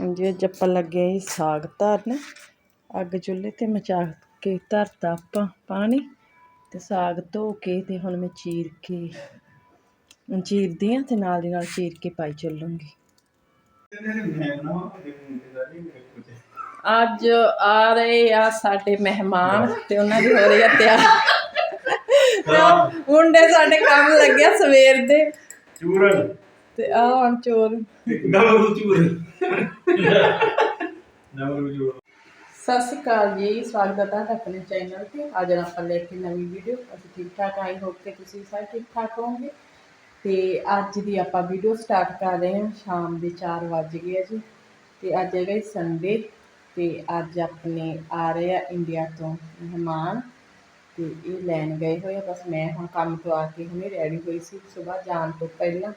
ਹਾਂਜੀ ਅੱਜ ਆਪਾਂ ਲੱਗੇ ਜੀ ਸਾਗ ਧਰਨ ਅੱਗ ਚੁੱਲ੍ਹੇ ਤੇ ਮਚਾ ਕੇ ਧਰਤਾ ਆਪਾਂ ਪਾਣੀ ਤੇ ਸਾਗ ਧੋ ਕੇ ਤੇ ਹੁਣ ਮੈਂ ਚੀਰ ਕੇ ਚੀਰਦੀ ਆ ਤੇ ਨਾਲ ਦੀ ਨਾਲ ਚੀਰ ਕੇ ਪਾਈ ਚੱਲੂੰਗੀ। ਅੱਜ ਆ ਰਹੇ ਆ ਸਾਡੇ ਮਹਿਮਾਨ ਤੇ ਉਹਨਾਂ ਦੀ ਹੋ ਰਹੀ ਆ ਤਿਆਰ। ਮੁੰਡੇ ਸਾਡੇ ਕੰਮ ਲੱਗਿਆ ਸਵੇਰ ਦੇ। ਚੂਰਨ। ਤੇ ਆ ਹੁਣ ਚੋਰ। ਨਵਰੂ ਚੂਰਨ ਨਵਰੂ ਚੂਰਨ ਸਤਿ ਸ਼੍ਰੀ ਅਕਾਲ ਜੀ ਸਵਾਗਤ ਹੈ ਤੁਹਾਡਾ ਆਪਣੇ ਚੈਨਲ ਤੇ। ਅੱਜ ਆਪਾਂ ਲੈ ਕੇ ਨਵੀਂ ਵੀਡੀਓ ਅਸੀਂ ਠੀਕ ਠਾਕ ਆਈ ਹੋਪ ਕਿ ਤੁਸੀਂ ਸਾਰੇ ਠੀਕ ਠਾਕ ਹੋਵੋਗੇ। ਤੇ ਅੱਜ ਦੀ ਆਪਾਂ ਵੀਡੀਓ ਸਟਾਰਟ ਕਰ ਰਹੇ ਹਾਂ। ਸ਼ਾਮ ਦੇ 4 ਵੱਜ ਗਏ ਜੀ। ਤੇ ਅੱਜ ਹੈਗਾ ਸੰਡੇ ਤੇ ਅੱਜ ਆਪਣੇ ਆ ਰਹੇ ਆ ਇੰਡੀਆ ਤੋਂ ਮਹਿਮਾਨ। ਤੇ ਇਹ ਲੈਣ ਗਏ ਹੋਏ ਆ। ਬਸ ਮੈਂ ਹੁਣ ਕੰਮ ਤੋਂ ਆ ਕੇ ਹੁਣੇ ਰੈਡੀ ਹੋਈ ਸੀ। ਸਵੇਰ ਜਾਣ ਤੋਂ ਪਹਿਲਾਂ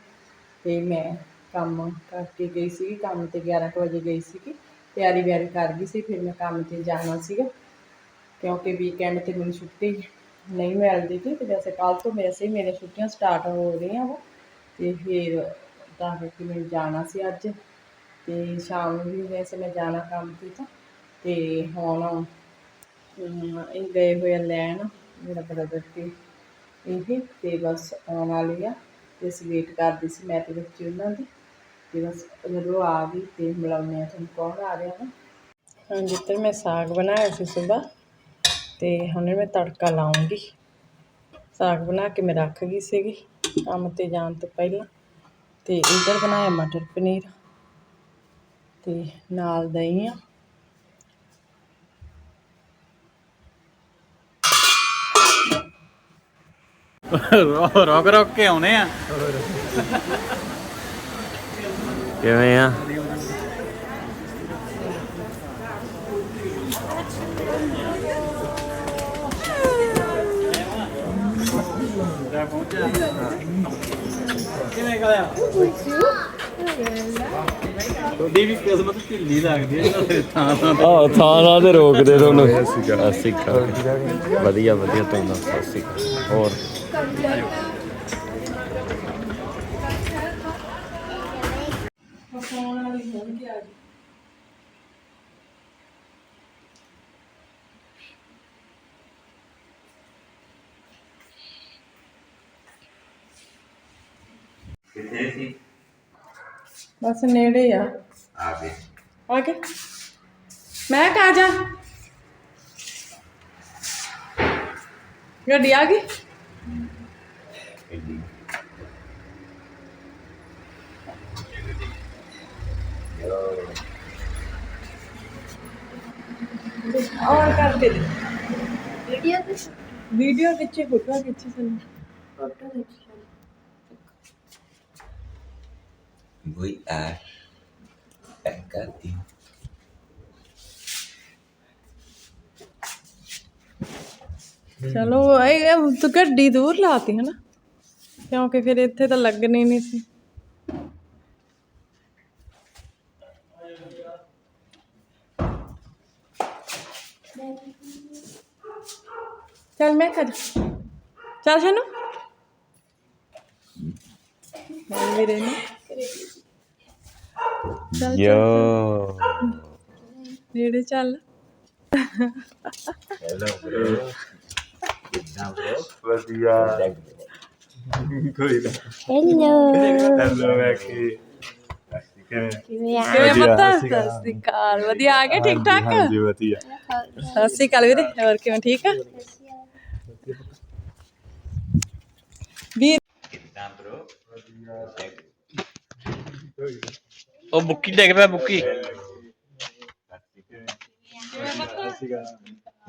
ਤੇ ਮੈਂ ਕੰਮ ਕਰਕੇ ਗਈ ਸੀ ਕੰਮ ਤੇ 11 ਕੁ ਵਜੇ ਗਈ ਸੀ ਤਿਆਰੀ ਵਿਆਰੀ ਕਰ ਗਈ ਸੀ, ਫਿਰ ਮੈਂ ਕੰਮ ਤੇ ਜਾਣਾ ਸੀਗਾ, ਕਿਉਂਕਿ ਵੀਕਐਂਡ ਤੇ ਮੈਨੂੰ ਛੁੱਟੀ ਨਹੀਂ ਮਿਲਦੀ ਸੀ, ਤੇ ਵੈਸੇ ਕੱਲ੍ਹ ਤੋਂ ਵੈਸੇ ਮੇਰੀਆਂ ਛੁੱਟੀਆਂ ਸਟਾਰਟ ਹੋ ਰਹੀਆਂ ਵਾ, ਤੇ ਫਿਰ ਤਾਂ ਕਰਕੇ ਮੈਂ ਜਾਣਾ ਸੀ ਅੱਜ, ਤੇ ਸ਼ਾਮ ਨੂੰ ਵੀ ਵੈਸੇ ਮੈਂ ਜਾਣਾ ਕੰਮ ਤੇ ਤਾਂ, ਤੇ ਹੁਣ ਇਹ ਗਏ ਹੋਏ ਆ ਲੈਣ, ਮੇਰਾ ਬ੍ਰਦਰ ਤੇ ਇਹ, ਤੇ ਬਸ ਆਉਣ ਵਾਲੀ ਆ। ਤੇ ਅਸੀਂ ਵੇਟ ਕਰਦੀ ਸੀ ਮੈਂ ਤੇ ਬੱਚੇ ਉਹਨਾਂ ਦੀ ਤੇ ਬਸ ਜਦੋਂ ਆ ਗਈ ਤੇ ਮਿਲਾਉਂਦੇ ਆ ਤੁਹਾਨੂੰ ਕੌਣ ਆ ਰਿਹਾ ਨਾ ਹਾਂਜੀ ਤੇ ਮੈਂ ਸਾਗ ਬਣਾਇਆ ਸੀ ਸਵੇਰ ਤੇ ਹੁਣੇ ਮੈਂ ਤੜਕਾ ਲਾਉਂਗੀ। ਸਾਗ ਬਣਾ ਕੇ ਮੈਂ ਰੱਖ ਗਈ ਸੀਗੀ ਕੰਮ ਤੇ ਜਾਣ ਤੋਂ ਪਹਿਲਾਂ ਤੇ ਇੱਧਰ ਬਣਾਇਆ ਮਟਰ ਪਨੀਰ ਤੇ ਨਾਲ ਦਹੀਂ ਆ। ਰੋਕ ਰੋਕ ਕੇ ਆਉਨੇ ਆ। ਕਿਵੇਂ ਆ? ਕਿਵੇਂ ਕਰਿਆ ਤੁਹਾਡੀ ਵੀ ਕਿਸਮਤ ਢਿੱਲੀ ਲੱਗਦੀ ਹੈ ਥਾਂ ਥਾਂ ਆਹ ਥਾਣਾ ਤੇ ਰੋਕਦੇ ਤੁਹਾਨੂੰ। ਅਸੀਂ ਵਧੀਆ ਵਧੀਆ ਤੋਂ ਦੱਸ ਅਸੀਂ ਹੋਰ? ਫੋਨ ਵਾਲੀ ਹੋਣਗੇ ਆ ਕਿੱਥੇ ਸੀ? ਬਸ ਨੇੜੇ ਆ। ਆ ਗਏ। ਆ ਕੇ ਮੈਂ ਕਾ ਜਾ। ਗੱਡੀ ਆ ਗਈ? ਕਰਕੇ ਦੇ। ਵੀਡੀਓ ਤੇ ਵੀਡੀਓ ਵਿੱਚ ਫੋਟੋ ਖਿੱਚੀ ਸਾਨੂੰ। ਫੋਟੋ ਖਿੱਚੀ ਆ ਪੈਕ ਕਰਤੀ ਚਲੋ ਇਹ ਇਹ ਤੂੰ ਗੱਡੀ ਦੂਰ ਲਾਤੀ ਹੈ ਨਾ ਕਿਉਂਕਿ ਫਿਰ ਇੱਥੇ ਤਾਂ ਲੱਗਣੀ ਨਹੀਂ ਸੀ। ਚੱਲ ਮੈਂ ਕਰ ਚੱਲ ਸ਼ਨੂ। ਚੱਲ ਵੀਰੇ ਨੇ ਚੱਲ ਯੋ। ਨੇੜੇ ਚੱਲ। ਹੈਲੋ ਬ్రో ਕਿੱਦਾਂ ਬ్రో ਵਧੀਆ। ਕੋਈ ਨਾ। ਹੈਲੋ ਹੈਲੋ ਵੇਖੀ ਕਿਵੇਂ ਕਿਵੇਂ ਆ ਕਿਵੇਂ ਪਤਾ? ਸਤਿ ਸ਼੍ਰੀ ਅਕਾਲ। ਵਧੀਆ ਆ ਗਏ ਠੀਕ ਠਾਕ ਹਾਂਜੀ ਵਧੀਆ। ਸਤਿ ਸ਼੍ਰੀ ਅਕਾਲ ਵੀਰੇ ਹੋਰ ਕਿਵੇਂ ਠੀਕ ਆ ਵੀਰ ਕਿੱਦਾਂ ਬ్రో ਉਹ ਬੁੱਕੀ ਡਿੱਗ ਪਿਆ ਬੁੱਕੀ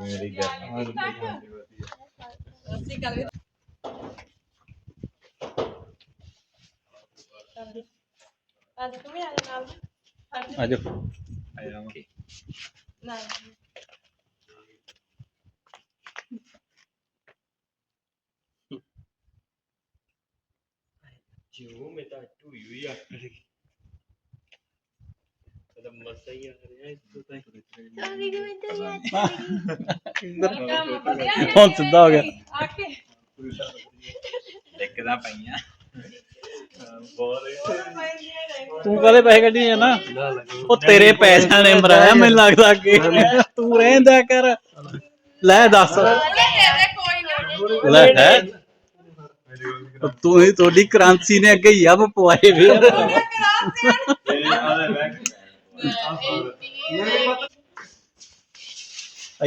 ਮੇਰੀ ਗੱਲ ਅਕਾਲ ਵੀਰੇ ਅੱਜ ਤੂੰ ਵੀ ਆ ਨਾਲ ਆਜੋ ਜੋ ਮੈਂ ਤਾਂ ਟੂ ਯੂ ਯਾ ਤਾਂ ਮਸਾ ਹੀ ਆ ਰਿਹਾ ਇਸ ਤੋਂ ਤਾਂ ਸੋਰੀ ਕਿਵੇਂ ਤੇ ਯਾਦ ਕੰਮ ਵਧੀਆ ਹੁਣ ਸਿੱਧਾ ਹੋ ਗਿਆ ਆ ਕੇ ਡਿੱਗਦਾ ਪਈਆਂ ਤੂੰ ਕਦੇ ਪੈਸੇ ਕੱਢੀ ਨਾ ਉਹ ਤੇਰੇ ਪੈਸਿਆਂ ਨੇ ਮਰਾਇਆ ਮੈਨੂੰ ਲੱਗਦਾ ਕਿ ਤੂੰ ਰਹਿੰਦਾ ਕਰ ਲੈ ਦੱਸ ਲੈ ਹੈ ਤੂੰ ਹੀ ਤੁਹਾਡੀ ਕ੍ਰਾਂਤੀ ਨੇ ਅੱਗੇ ਯੱਬ ਪਵਾਏ ਵੀ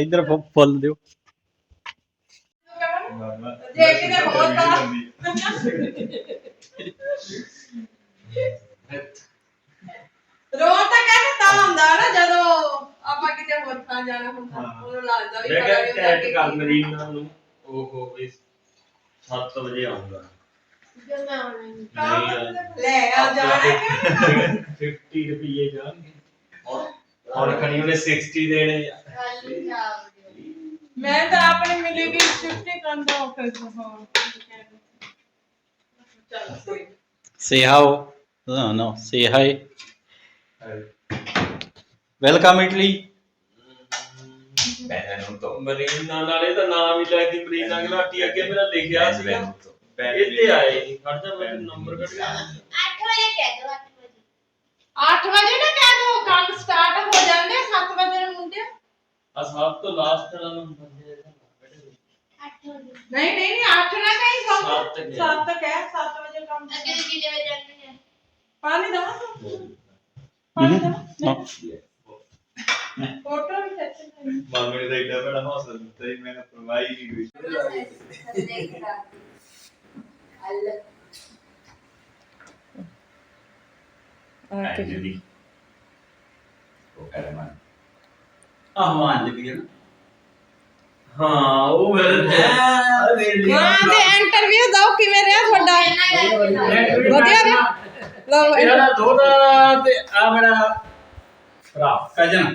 ਇਧਰ ਫੁੱਲ ਦਿਓ। ਜੇ ਕਿਤੇ ਹੋਰ ਤਾਂ। ਰੋਣ ਤਾਂ ਕਹਿੰਦੇ ਤਾਂ ਹੁੰਦਾ ਨਾ ਜਦੋਂ ਆਪਾਂ ਕਿਤੇ ਹੋਰ ਥਾਂ ਜਾਣਾ ਹੁੰਦਾ ਉਹਨੂੰ ਲੱਗਦਾ ਵੀ ਮੈਂ ਕਿਹਾ ਟੈਟ ਕਰ ਮਰੀਨਾ ਨੂੰ। ਉਹ ਇਸ 7 ਵਜੇ ਆਉਂਗਾ ਲੈ ਆ ਜਾਣਾ ਕਿਉਂ 50 ਰੁਪਏ ਜਾਣਗੇ ਔਰ ਖਣੀ ਉਹਨੇ 60 ਦੇਣੇ ਆ ਮੈਂ ਤਾਂ ਆਪਣੀ ਮਿਲੇਗੀ 50 ਕੰਦਾ ਆਫਰ ਹਾਂ ਚੱਲ ਕੋਈ ਨੀ। Say how. No, no. Say hi. Welcome Italy. Benvenuto. Marina ਨਾਲੇ ਤਾਂ ਨਾਮ ਹੀ ਲੈ ਕੇ ਮਰੀਨਾ ਗਲਾਟੀ ਅੱਗੇ ਮੇਰਾ ਲਿਖਿਆ ਸੀ ਇੱਥੇ ਆਏ ਨਹੀਂ ਖੜ ਜਾ ਮੈਂ ਨੰਬਰ ਕੱਢ ਲਿਆ ਅੱਠ ਵਜੇ ਕਹਿ ਦਿਓ, ਅੱਠ ਵਜੇ। 8 ਵਜੇ ਨਾ ਕਹਿ ਦੋ ਕੰਮ ਸਟਾਰਟ ਹੋ ਜਾਂਦੇ 7 ਵਜੇ ਨੂੰ ਮੁੰਡੇ ਆ ਸਭ ਤੋਂ ਲਾਸਟ ਦਾ ਨੰਬਰ ਦੇ ਅੱਠ ਵਜੇ। ਨਹੀਂ ਨਹੀਂ ਨਹੀਂ 8 ਨਾ ਕਹੀਂ ਕਹਿ। 7 ਕਹਿ 7 ਵਜੇ ਕੰਮ ਅੱਗੇ ਕਿੰਨੇ ਵਜੇ ਜਾਂਦੇ ਨੇ? ਪਾਣੀ ਦਵਾ ਪਾਣੀ ਦਵਾ. ਫੋਟੋ ਵੀ ਖਿੱਚ ਲੈ ਮਾਮੇ ਦਾ ਏਡਾ ਬੜਾ ਹੌਸਲਾ ਦਿੱਤਾ ਸੀ ਮੈਂ ਪਰਵਾਹੀ ਨਹੀਂ ਕੋਈ Angeli. ਉਹ ਕਰਮਨ ਆਹ ਜੀ ਹੈ ਨਾ। ਹਾਂ ਉਹ ਮੇਰੇ ਹਾਂ ਤੇ ਇੰਟਰਵਿਊ ਦਓ ਕਿਵੇਂ ਰਿਹਾ ਤੁਹਾਡਾ? ਵਧੀਆ ਰਿਹਾ? ਲਓ ਇਹਦਾ ਨਾ ਦੋਦਾ ਤੇ ਆ ਮੇਰਾ ਭਰਾ ਕਜਨ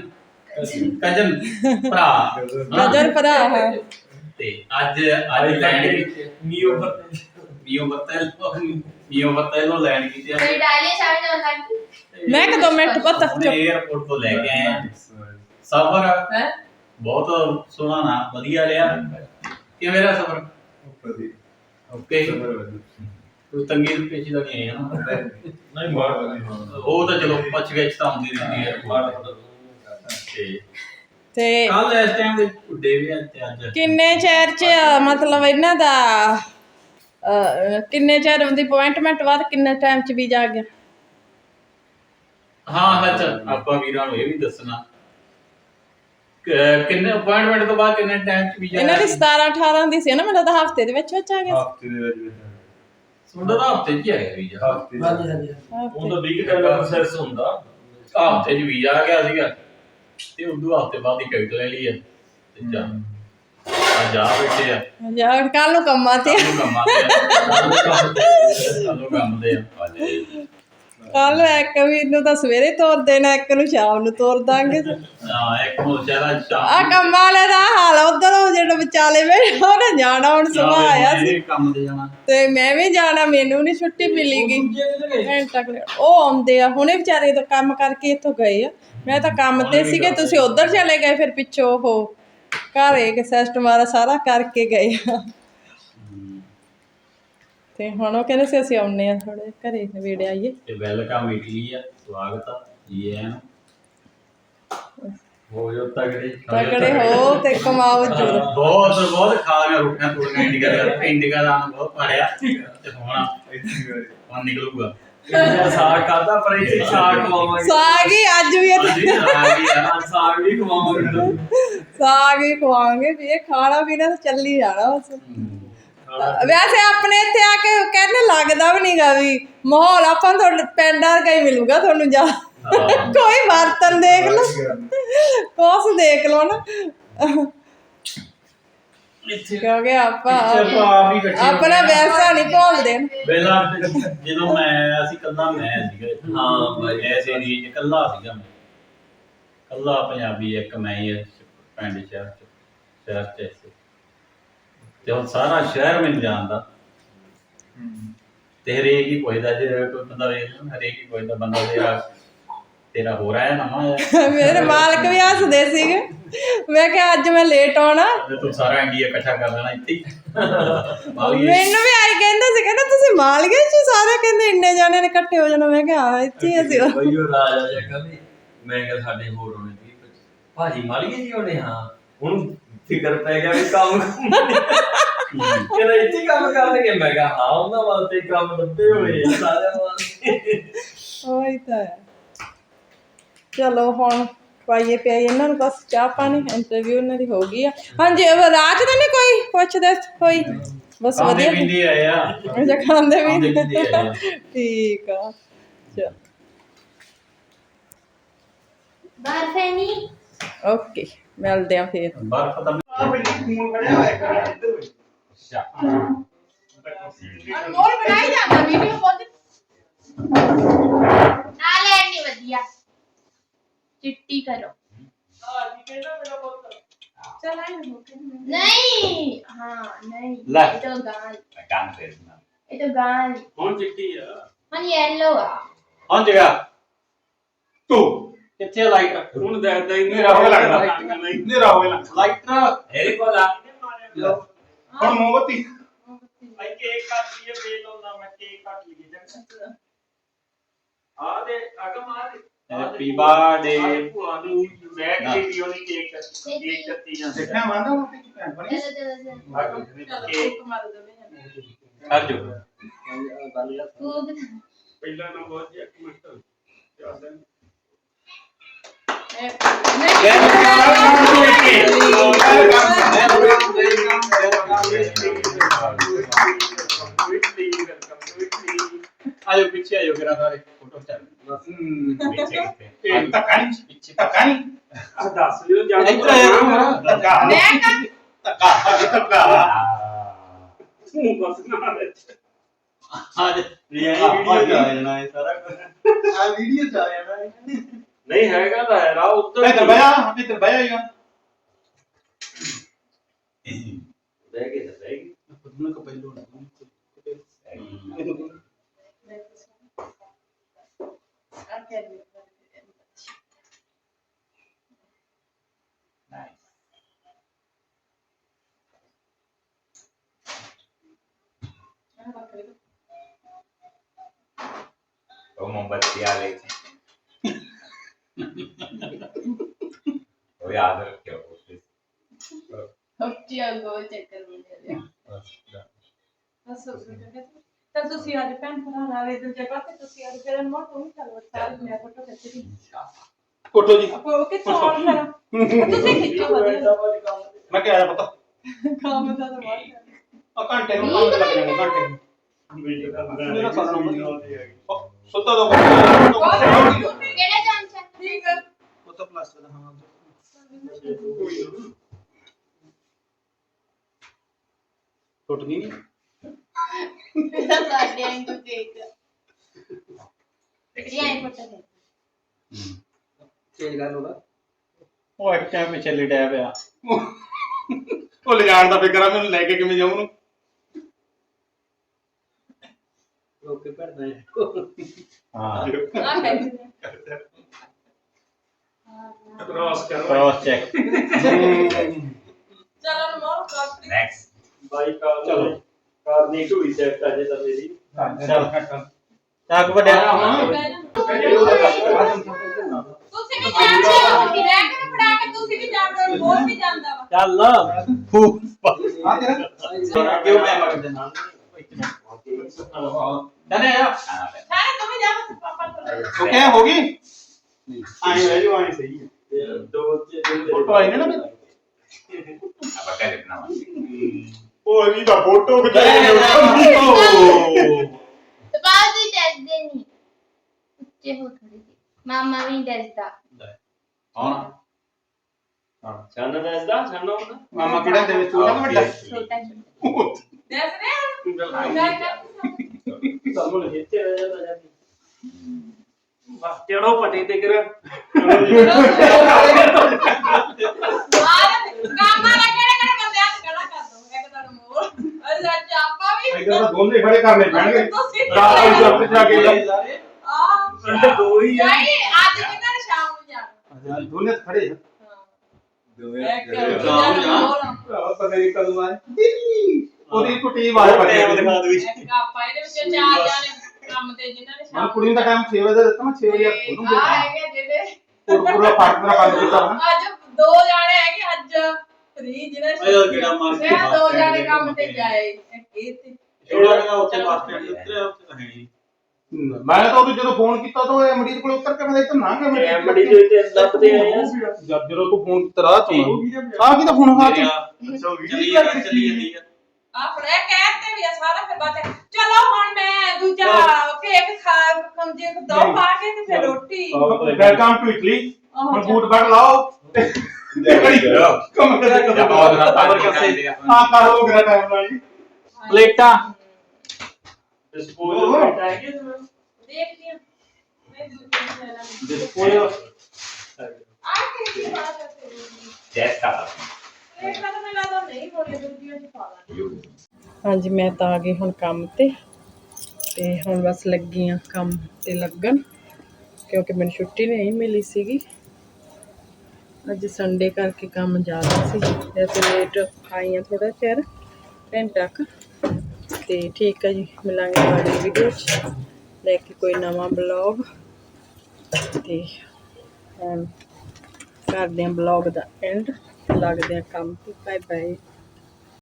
ਕਜਨ ਭਰਾ। ਨਜ਼ਰ ਭਰਾ ਹੈ। ਤੇ ਅੱਜ ਅੱਜ ਲੈਂਡ ਮੀਓ ਮੀਓ ਬਤੈਲੋ ਮੀਓ ਬਤੈਲੋ ਲੈਂਡ ਕੀਤੀ ਆ ਡਾਇਲੇ ਆਉਂਦਾ ਨੀ। ਮੈਂ ਕਿ ਦੋ ਮਿੰਟ ਪੁੱਤ। ਚੁੱਪ 에어ਪੋਰਟ ਤੋਂ ਲੈ ਕੇ ਆਏ ਆ। ਸਫ਼ਰ ਹੈ? ਬਹੁਤ ਸੋਹਣਾ ਨਾ ਵਧੀਆ ਰਿਹਾ। ਕਿਵੇਂ ਰਿਹਾ ਸਫ਼ਰ? ਓਕੇ ਕੋਈ ਤੰਗੀ ਪੇਚੀ ਦਾ ਨਹੀਂ ਆਇਆ ਨਾ? ਨਹੀਂ ਮਾਰ ਉਹ ਤਾਂ ਚਲੋ ਪਛ ਵਿੱਚ ਤਾਂ ਆਉਂਦੀ ਰਹਿੰਦੀ ਹੈ ਤੇ ਤੇ। ਕੱਲ ਇਸ ਟਾਈਮ ਦੇ ਉੱਡੇ ਵੀ ਆ ਤੇ ਅੱਜ। ਕਿੰਨੇ ਚਿਰ ਚ ਮਤਲਬ ਇਹਨਾਂ ਦਾ ਕਿੰਨੇ ਚਿਰ ਦੀ ਅਪਾਇੰਟਮੈਂਟ ਬਾਅਦ ਕਿੰਨੇ ਟਾਈਮ ਚ ਵੀਜ਼ਾ ਆ ਗਿਆ? ਹਾਂ ਸੱਚ ਆਪਾਂ ਵੀਰਾਂ ਨੂੰ ਇਹ ਵੀ ਦੱਸਣਾ। ਕਿ ਕਿੰਨੇ ਅਪਾਇੰਟਮੈਂਟ ਤੋਂ ਬਾਅਦ ਕਿੰਨੇ ਟਾਈਮ ਚ ਵੀਜ਼ਾ ਇਹਨਾਂ ਦੀ 17 18 ਦੀ ਸੀ ਨਾ ਮੈਨੂੰ ਤਾਂ ਹਫ਼ਤੇ ਦੇ ਵਿੱਚ ਵਿੱਚ ਆ ਗਿਆ ਹਫ਼ਤੇ ਦੇ ਵਿੱਚ ਸੁਣਦਾ ਤਾਂ ਹਫ਼ਤੇ ਚ ਹੀ ਆਇਆ ਵੀਜ਼ਾ। ਹਫ਼ਤੇ ਹਾਂਜੀ ਉਹ ਤਾਂ 20 ਦਿਨ ਦਾ ਪ੍ਰੋਸੈਸ ਹੁੰਦਾ। ਹਫ਼ਤੇ ਚ ਵੀਜ਼ਾ ਆ ਗਿਆ ਸੀਗਾ। ਤੇ ਉਦੋਂ ਹਫ਼ਤੇ ਬਾਅਦ ਹੀ ਟਿਕਟ ਲੈ ਲਈ ਹੈ ਤੇ ਜਾ ਆ ਜਾ ਬੈਠੇ ਆ। ਜਾ ਕੱਲ ਨੂੰ ਕੰਮਾਂ ਤੇ ਸਾਨੂੰ ਕੰਮ ਆਤੇ ਆ। ਸਾਨੂੰ ਕੰਮ ਦੇ ਆ। ਕੱਲ ਇੱਕ ਵੀ ਨੂੰ ਤਾਂ ਸਵੇਰੇ ਤੋਰ ਦੇਣਾ ਇੱਕ ਨੂੰ ਸ਼ਾਮ ਨੂੰ ਤੋਰ ਦਾਂਗੇ। ਹਾਂ ਇੱਕ ਹੋ ਸ਼ਹਿਰਾ ਆ ਸ਼ਾਮ ਕੰਮ ਵਾਲੇ ਦਾ ਹਾਲ ਉਧਰ ਉਹ ਜਿਹੜਾ ਵਿਚਾਲੇ ਵੇ ਉਹਨੇ ਜਾਣਾ ਹੁਣ ਸੁਬਾਹ ਆਇਆ ਸੀ। ਇਹ ਕੰਮ ਤੇ ਜਾਣਾ। ਤੇ ਮੈਂ ਵੀ ਜਾਣਾ ਮੈਨੂੰ ਨਹੀਂ ਛੁੱਟੀ ਮਿਲੀਗੀ ਘੰਟਾ ਕੁ ਲਿਆ। ਉਹ ਆਉਂਦੇ ਆ ਹੁਣੇ ਵਿਚਾਰੇ ਤਾਂ ਕੰਮ ਕਰਕੇ ਇੱਥੋਂ ਗਏ ਆ। ਮੈਂ ਤਾਂ ਕੰਮ ਤੇ ਸੀਗੇ ਤੁਸੀਂ ਉਧਰ ਚਲੇ ਗਏ ਫਿਰ ਪਿੱਛੋਂ ਉਹ। ਘਰ ਇੱਕ ਸਿਸਟਮ ਵਾਲਾ ਸਾਰਾ ਕਰਕੇ ਗਏ ਆ। ਤੇ ਹੁਣ ਉਹ ਕਹਿੰਦੇ ਸੀ ਅਸੀਂ ਆਉਣੇ ਆ ਥੋੜੇ ਘਰੇ ਨੇੜੇ ਆਈਏ। ਤੇ ਵੈਲਕਮ ਇਟਲੀ ਆ ਸਵਾਗਤ ਆ ਜੀ ਆਇਆਂ ਨੂੰ। ਹੋ ਜੋ ਤਗੜੇ। ਤਕੜੇ ਹੋ ਤੇ ਕਮਾਓ ਜੁਰ ਬਹੁਤ ਬਹੁਤ ਖਾ ਗਿਆ ਰੋਟੀਆਂ ਤੋੜੀਆਂ ਇੰਡੀਕਾ ਦਾ ਇੰਡੀਕਾ ਦਾ ਬਹੁਤ ਪੜਿਆ। ਤੇ ਹੁਣ ਹੁਣ ਨਿਕਲੂਗਾ। ਸਾਗ ਖਾਦਾ ਪਰ ਇੱਥੇ ਸਾਗ ਖਵਾਵਾਂਗੇ। ਸਾਗ ਹੀ ਅੱਜ ਵੀ ਹਾਂਜੀ ਅੱਜ ਸਾਗ ਵੀ ਖਵਾਵਾਂਗੇ। ਸਾਗ ਹੀ ਖਵਾਵਾਂਗੇ। ਵੀ ਇਹ ਖਾਣਾ ਪੀਣਾ ਤਾਂ ਚੱਲੀ ਜਾਣਾ ਬਸ। ਵੈਸੇ ਆਪਣੇ ਇੱਥੇ ਆ ਕੇ ਕਹਿੰਦੇ ਲੱਗਦਾ ਵੀ ਨਹੀਂਗਾ ਵੀ ਮਾਹੌਲ ਆਪਾਂ ਨੂੰ ਤੁਹਾਡੇ ਪਿੰਡ ਵਰਗਾ ਹੀ ਮਿਲੂਗਾ ਤੁਹਾਨੂੰ ਜਾ। ਕੋਈ ਬਰਤਨ ਦੇਖ ਲਓ। ਕੋਸ ਦੇਖ ਲਓ ਨਾ। ਕਿਉਂਕਿ ਆਪਾਂ ਆਪ ਹੀ ਇਕੱਠੇ ਆਪਣਾ ਵੈਸਾ ਨਹੀਂ ਭੁੱਲਦੇ ਵੇਲਾ ਜਦੋਂ ਮੈਂ ਅਸੀਂ ਕੱਲਾ ਮੈਂ ਸੀਗਾ ਇੱਥੇ। ਹਾਂ ਬਾਈ। ਐਸੇ ਏਰੀਏ 'ਚ ਕੱਲਾ ਸੀਗਾ ਮੈਂ। ਕੱਲਾ ਪੰਜਾਬੀ ਇੱਕ ਮੈਂ ਹੀ ਇਸ ਪਿੰਡ ਸ਼ਹਿਰ ਚ ਸ਼ਹਿਰ ਚ ਐਸੇ ਤੇ ਹੁਣ ਸਾਰਾ ਸ਼ਹਿਰ ਮੈਨੂੰ ਜਾਣਦਾ। ਤੇ ਹਰੇਕ ਹੀ ਪੁੱਛਦਾ ਜੇ ਕੋਈ ਬੰਦਾ ਵੇਖ ਲਓ, ਹਰੇਕ ਹੀ ਪੁੱਛਦਾ ਬੰਦਾ ਤੇਰਾ ਤੇਰਾ ਹੋ ਰਿਹਾ ਆਇਆ? ਮੇਰੇ ਮਾਲਕ ਵੀ ਹੱਸਦੇ ਸੀਗੇ। ਮੈਂ ਕਿਹਾ ਅੱਜ ਮੈਂ ਲੇਟ ਆਉਣਾ। ਤੇ ਸਾਰਾ ਇੰਡੀਆ ਇਕੱਠਾ ਕਰ ਲੈਣਾ ਇੱਥੇ ਮੈਨੂੰ ਵੀ ਆਈ ਕਹਿੰਦਾ ਸੀ ਕਹਿੰਦਾ ਤੁਸੀਂ ਮਾਲਗੇ ਚ ਸਾਰੇ। ਕਹਿੰਦੇ ਇੰਨੇ ਜਾਣੇ ਨੇ ਇਕੱਠੇ ਹੋ ਜਾਣਾ। ਮੈਂ ਕਿਹਾ ਹਾਂ ਇੱਥੇ ਹੀ ਅਸੀਂ। ਬਈ ਉਹ ਰਾਜਾ ਜਿਹਾ ਕਹਿੰਦੇ ਮੈਂ ਕਿਹਾ ਸਾਡੇ ਹੋਰ ਹੋਣੇ ਸੀ। ਭਾਜੀ ਮਾਲੀਏ ਜੀ ਹੋਣੇ ਹਾਂ। ਹੁਣ ਫਿਕਰ ਪੈ ਗਿਆ ਵੀ ਕੰਮ ਕਹਿੰਦਾ ਇੱਥੇ ਕੰਮ ਕਰਨਗੇ। ਮੈਂ ਕਿਹਾ ਹਾਂ ਉਹਨਾਂ ਵਾਸਤੇ ਕੰਮ ਲੱਭੇ ਹੋਏ ਆ ਸਾਰਿਆਂ ਵਾਸਤੇ ਉਹੀ ਤਾਂ ਹੈ। ਚਲੋ ਹੁਣ ਪਾਈਏ ਪਿਆਈਏ। ਇਹਨਾਂ ਨੂੰ ਬਸ ਚਾਹ ਪਾਣੀ ਇੰਟਰਵਿਊ ਇਹਨਾਂ ਦੀ ਹੋ ਗਈ ਆ। ਹਾਂਜੀ ਉਹ ਰਾਤ ਦਾ ਨਹੀਂ ਕੋਈ ਪੁੱਛਦਾ ਕੋਈ? ਬਸ ਵਧੀਆ। ਪਿੰਡੀ ਆਏ ਆ। ਅੱਛਾ ਖਾਂਦੇ ਵੀ ਪੀਂਦੇ। ਆ। ਠੀਕ ਆ। ਚਲ। ਬਰਫਨੀ ਓਕੇ ਮਿਲਦੇ ਆ ਫੇਰ। ਬਰਫ ਤਾਂ ਅਨਮੋਲ ਬਣਾਈ ਜਾਂਦਾ ਵੀਡੀਓ ਬਹੁਤ ਨਾਲੇ ਨਹੀਂ ਵਧੀਆ। ਚਿੱਟੀ ਕਰੋ। ਚਲ ਆਈ ਨਹੀਂ। ਹਾਂ ਨਹੀਂ। ਲੈ। ਇਹ ਤਾਂ ਗਾਲ ਕੰਮ ਤੇ ਨਾ ਇਹ ਤਾਂ ਗਾਲ ਹੁਣ ਚਿੱਟੀ ਆ? ਹਾਂ ਯੈਲੋ ਆ। ਹਾਂ ਜਗਾ ਤੂੰ। ਕਿੱਥੇ ਲਾਈਟ ਹੁਣ ਦੇਖਦਾ ਹੀ ਮੇਰਾ ਹੋਵੇ ਲੱਗਦਾ। ਮੇਰਾ ਹੋਵੇ ਲੱਗਦਾ। ਲਾਈਟਰ ਇਹਦੇ ਕੋਲ ਆ। ਹੁਣ ਮੋਮਬੱਤੀ। ਭਾਈ ਕੇਕ ਕੱਟ ਲਈਏ ਬੇਲ ਹੁੰਦਾ ਮੈਂ। ਕੇਕ ਕੱਟ ਲਈਏ। ਜੰਗ ਆ ਦੇ ਅਗਮ ਆ ਦੇ ਹੈਪੀ ਬਰਥਡੇ। ਭੂਆ ਨੂੰ। ਬੈਗ ਦੇ ਦੀ ਉਹਨੇ ਕੇਕ ਕੇਕ ਕੱਟੀ ਜਾਂਦੇ। ਦੇਖਿਆ ਮੰਨਦਾ ਹੁਣ ਤੇ ਭੈਣ ਬਣੀ। ਚਲੋ ਚਲੋ ਚਲੋ ਕੇਕ। ਕਰ ਜੋ ਪਹਿਲਾਂ ਨਾ ਬਹੁਤ ਜਿਹਾ ਇੱਕ ਮਿੰਟ। ਚੱਲਦਾ ਆਜੋ ਪਿੱਛੇ ਆਜੋ ਕਿਰਾ ਸਾਰੇ ਫੋਟੋ ਚੱਲ ਇਹ ਧੱਕਾ ਨਹੀਂ? ਪਿੱਛੇ ਧੱਕਾ ਨਹੀਂ? ਆ ਦੱਸ ਲਿਓ ਜਾਂ ਇੱਧਰ ਆਇਆ ਕਰੋ। ਧੱਕਾ। ਮੈਂ ਕਾ ਧੱਕਾ ਧੱਕਾ। ਤੂੰ ਬਸ ਨਾ ਆਜ ਵੀਡੀਓ ਆ ਜਾਣਾ ਇਹ ਸਾਰਾ ਕੁਝ। ਆ ਵੀਡੀਓ ਚ ਆ ਜਾਣਾ ਇਹ। ਨਹੀਂ ਹੈਗਾ ਤਾਂ ਹੈ ਰਾ ਉੱਧਰ ਇੱਧਰ ਬਇਆ ਇੱਧਰ ਬਇਆ ਹੀ ਆ ਬਹਿ ਕੇ ਤਾਂ ਬਹਿ ਗਏ ਉਹਨਾਂ ਕੋ ਪਹਿਲੋਂ ਉਹ ਮੋਮਬੱਤੀ ਆ ਲਈ ਉਹ ਯਾਦ ਰੱਖਿਓ ਉੱਚੀ ਗੋਲ ਚੱਕਰ ਨਹੀਂ ਦੇ ਤਾਂ ਤੁਸੀਂ ਅੱਜ ਭੈਣ ਭਰਾ ਨਾਲ ਇਹ ਜਗ੍ਹਾ ਤੇ ਤੁਸੀਂ ਅੱਜ ਫਿਰ ਅਨਮੋਲ ਤੂੰ ਵੀ ਚੱਲ ਸਾਲ ਮੈਂ ਫੋਟੋ ਖਿੱਚਦੀ ਕੋਟੋ ਜੀ। ਆਪੋ ਕਿੱਥੋਂ ਆਉਣ ਫਿਰ ਤੁਸੀਂ ਖਿੱਚੋ ਵਧੀਆ ਮੈਂ ਕਿਹਾ ਪਤਾ। ਕੰਮ ਦਾ ਤਾਂ ਬਾਅਦ ਆ ਘੰਟੇ ਨੂੰ ਕੰਮ ਲੱਗ ਜਾਣੇ ਘੰਟੇ ਨੂੰ। ਮੇਰਾ ਸਾਰਾ ਨੰਬਰ ਸੁੱਤਾ ਦੋ। ਕਿਹੜੇ ਜਾਨ ਚ? ਠੀਕ ਹੈ ਉਹ ਤਾਂ ਪਲਾਸਟਰ ਦਾ ਹਾਂ। ਟੁੱਟ ਗਈ ਨਹੀਂ ਮੇਰਾ ਸਾਡੇ ਆਂ ਕੋ ਕੇਕ ਇਹ ਆਈ ਫੋਟੋ ਦੇ ਚੇਂਜ ਕਰ ਲੋ ਉਹ ਇੱਕ ਟਾਈਮ ਪਿੱਛੇ ਲਿਟਿਆ ਪਿਆ ਉਹ ਲੈ ਜਾਣ ਦਾ ਫਿਕਰ ਆ ਮੈਨੂੰ ਲੈ ਕੇ ਕਿਵੇਂ ਜਾਉਂ ਨੂੰ ਓਕੇ ਭਰਦਾ ਹੈ ਹਾਂ ਆ ਖਿੱਚਦੇ ਕ੍ਰਾਸ ਕਰੋ ਕ੍ਰਾਸ ਚੈੱਕ ਚਲ ਅਨਮੋਲ ਕਰ ਨੈਕਸਟ ਬਾਈ ਕਾਰ ਚਲੋ। ਕਾਰ ਦੀ ਢੂਈ ਸੈੱਟ ਅਜੇ ਤਾਂ ਮੇਰੀ। ਚੱਲ। ਚੱਕ ਵੱਡਿਆ। ਤੁਸੀਂ ਵੀ ਜਾਣਦੇ ਹੋ ਕਿ ਰਹਿ ਕੇ ਫੜਾ ਕੇ ਤੁਸੀਂ ਵੀ ਜਾਣਦੇ ਹੋ ਹੋਰ ਵੀ ਜਾਂਦਾ ਵਾ। ਚੱਲ। ਫੂ ਆ ਤੇਰਾ ਕਿਉਂ ਮੈਂ ਮਰ ਦੇਣਾ ਦਨੇ ਆ। ਸਾਰੇ ਤੂੰ ਵੀ ਜਾ ਪਾਪਾ ਕੋਲ ਓਕੇ ਹੋ ਗਈ? ਆਈ ਰਹਿ ਜੋ ਆਈ ਸਹੀ ਹੈ ਤੇ ਦੋ ਤੇ ਫੋਟੋ ਆਈ ਨੇ ਨਾ ਮੈਂ ਆਪਾਂ ਕਹਿ ਲਿਖਣਾ ਵਾ ਉਹ ਇਹਦੀ ਤਾਂ ਫੋਟੋ ਤੇ ਬਾਅਦ ਵੀ ਦੱਸਦੇ ਨਹੀਂ ਉੱਚੇ ਹੋ ਥੋੜੀ ਜਿਹੀ। ਮਾਮਾ ਵੀ ਨਹੀਂ ਦੱਸਦਾ ਕੌਣ? ਛਾਨਾ ਦੱਸਦਾ ਛਾਨਾ ਹੁੰਦਾ ਮਾਮਾ ਕਿਹੜਾ ਦੇ ਵਿੱਚ? ਕਿ ਵੱਡਾ। ਛੋਟਾ ਛੋਟਾ ਦੱਸ ਰਿਹਾ ਮੈਂ ਕਰ ਸਾਨੂੰ ਜਿੱਤੇ ਰਹਿ ਜਾਂਦਾ ਜਾਂਦੀ ਬਸ ਚੜੋ ਪੱਟੀ ਤੇ ਕਰ ਕੰਮ ਵਾਲਾ ਕਿਹੜੇ ਕਿਹੜੇ ਬੰਦੇ ਹੱਥ ਖੜਾ ਕਰ ਦੋ ਇੱਕ ਤਾਂ ਅੱਜ ਆਪਾਂ ਵੀ। ਇਧਰ ਤਾਂ ਦੋਨੇ ਖੜੇ ਕਰਨੇ ਪੈਣਗੇ। ਤੁਸੀਂ ਰਾਤ ਨੂੰ ਜੱਪ ਜਾ ਕੇ ਆ ਅੰਡੇ ਦੋ ਹੀ ਆ। ਨਹੀਂ ਅੱਜ ਕਿਹਨਾਂ ਯਾਰ ਦੋਨੇ ਤਾਂ ਖੜੇ ਆ। ਇੱਕ ਸ਼ਾਮ ਨੂੰ ਜਾ। ਭਰਾਵਾ ਪਤਾ ਨਹੀਂ ਕਦੋਂ ਆਏ। ਦਿੱਲੀ ਉਹਦੀ ਕੁੱਟੀ ਆਵਾਜ਼ ਪਾ ਕੇ ਦਿਖਾ ਦੋ ਇੱਕ ਆਪਾਂ ਇਹਦੇ ਵਿੱਚ ਚਾਰ ਜਾਣੇ ਕੰਮ ਤੇ ਜਿਨ੍ਹਾਂ ਨੇ ਮੈਂ ਕੁੜੀ ਨੂੰ ਤਾਂ ਟਾਈਮ 6 ਵਜੇ ਦਾ ਦਿੱਤਾ ਮੈਂ 6 ਵਜੇ ਆ ਖੋਲੂੰਗਾ। ਹੈਗੇ ਜਿਹੜੇ ਪੂਰਾ ਫਾਟ ਮੇਰਾ ਬੰਦ ਕੀਤਾ ਹੋਣਾ। ਅੱਜ ਦੋ ਜਾਣੇ ਹੈਗੇ ਅੱਜ ਫ੍ਰੀ ਜਿਹਨਾਂ ਆਏ ਯਾਰ ਕਿਹੜਾ ਮਾਰ ਕੇ ਮੈਂ ਦੋ ਜਾਣੇ ਕੰਮ ਤੇ ਦੇ। ਜਾਏ ਇਹ ਤੇ ਛੋੜਾ ਜਿਹਾ ਉੱਥੇ ਬੱਸ ਸਟੈਂਡ ਉੱਤਰਿਆ ਉੱਥੇ ਤਾਂ ਹੈ ਨਹੀਂ। ਮੈਂ ਤਾਂ ਉਹਨੂੰ ਜਦੋਂ ਫੋਨ ਕੀਤਾ ਤਾਂ ਇਹ ਅਮਰੀਕ ਕੋਲ ਉੱਤਰ ਕੇ ਮੈਂ ਇੱਥੇ ਨਾ ਕਿ ਮੈਂ ਐਮਡੀ ਦੇ ਉੱਤੇ ਲੱਭਦੇ ਆਏ ਆ। ਜਦ ਜਦੋਂ ਤੂੰ ਫੋਨ ਕੀਤਾ ਰਾਹ ਤੋਂ ਆ ਕੀ। ਦਾ ਫੋਨ ਆ ਚਲੀ ਜਾਂਦੀ ਚਲੀ ਜਾਂਦੀ ਆ। ਆਪਣੇ ਕਹਿਤੇ ਵੀ ਆ ਸਾਰਾ ਫਿਰ ਬਾਤ ਚਲੋ ਹੁਣ ਮੈਂ ਦੂਜਾ ਕੇਕ ਖਾ ਕੰਜੇ ਦੋ ਖਾ ਕੇ ਤੇ ਫਿਰ ਰੋਟੀ। Welcome to Italy. ਹੁਣ ਬੂਟ ਬੈਟ ਲਾਓ। ਕੰਮ ਕਰ ਜਬ और ना पानी निकाल दिया ਆ ਕਰੋ ਮੇਰਾ ਟਾਈਮ ਨਾਲ ਜੀ ਪਲੇਟਾਂ ਦੇਖਦੀ ਆ ਮੈਂ ਦੂਜੇ ਨੂੰ ਲੈ ਲਾਂਗੀ ਆ ਕੇ ਕੀ ਬਾਤ ਹੈ चेक का ਇਹ ਤਾਂ ਮੈਨੂੰ ਲੱਗਦਾ ਨਹੀਂ ਹੋਣੀ ਦੂਜੀਆਂ ਚ ਪਾ ਦਾਂਗੇ ਹਾਂਜੀ ਮੈਂ ਤਾਂ ਆ ਗਈ ਹੁਣ ਕੰਮ ਤੇ ਤੇ ਹੁਣ ਬਸ ਲੱਗੀ ਆ ਕੰਮ ਤੇ ਲੱਗਣ ਕਿਉਂਕਿ ਮੈਨੂੰ ਛੁੱਟੀ ਨਹੀਂ ਮਿਲੀ ਸੀਗੀ ਅੱਜ ਸੰਡੇ ਕਰਕੇ ਕੰਮ ਜ਼ਿਆਦਾ ਸੀ। ਵੈਸੇ ਲੇਟ ਆਈ ਆ ਥੋੜਾ ਚਿਰ ਘੰਟਾ ਕੁ ਤੇ ਠੀਕ ਹੈ ਜੀ, ਮਿਲਾਂਗੇ ਅਗਲੀ ਵੀਡੀਓ 'ਚ। ਲੈ ਕੇ ਕੋਈ ਨਵਾਂ ਬਲੌਗ ਤੇ ਹੁਣ ਕਰਦੇ ਹਾਂ ਬਲੌਗ ਦਾ ਐਂਡ ਲੱਗਦੇ ਹਾਂ ਕੰਮ ਤੇ ਬਾਏ ਬਾਏ